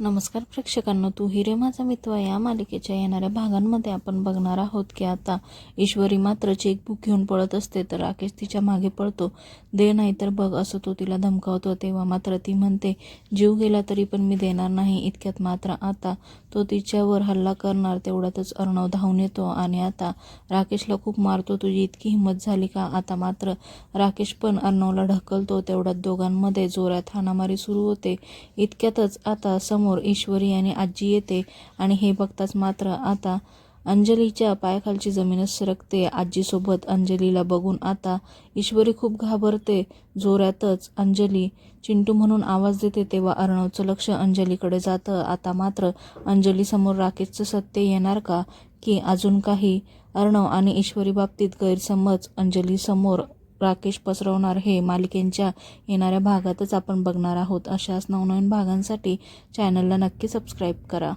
नमस्कार प्रेक्षकांनो तू हिरे माझा मित्र या मालिकेच्या येणाऱ्या भागांमध्ये आपण बघणार आहोत की आता ईश्वरी मात्र चेकबुक घेऊन पळत असते तर राकेश तिच्यामागे पळतो. दे नाही तर बघ असं तो तिला धमकावतो. तेव्हा मात्र ती म्हणते जीव गेला तरी पण मी देणार नाही. इतक्यात मात्र आता तो तिच्यावर हल्ला करणार. तेवढ्यातच अर्णव धावून येतो आणि आता राकेशला खूप मारतो. तुझी इतकी हिंमत झाली का? आता मात्र राकेश पण अर्णवला ढकलतो. तेवढ्यात दोघांमध्ये जोरात हाणामारी सुरू होते. इतक्यातच आता समोर ईश्वरी आणि आजी येते आणि हे बघताच मात्र आता अंजलीच्या पायाखालची जमीनच सरकते. आजीसोबत अंजलीला बघून आता ईश्वरी खूप घाबरते. जोरातच अंजली चिंटू म्हणून आवाज देते. तेव्हा अर्णवचं लक्ष अंजलीकडे जातं. आता मात्र अंजलीसमोर राकेशचं सत्य येणार का? की अजून काही? अर्णव आणि ईश्वरी बाबतीत गैरसमज. अंजलीसमोर राकेश पसरवणार हे मालिकेंच्या येणाऱ्या भागातच आपण बघणार आहोत. अशाच नवनवीन भागांसाठी चॅनलला नक्की सबस्क्राईब करा.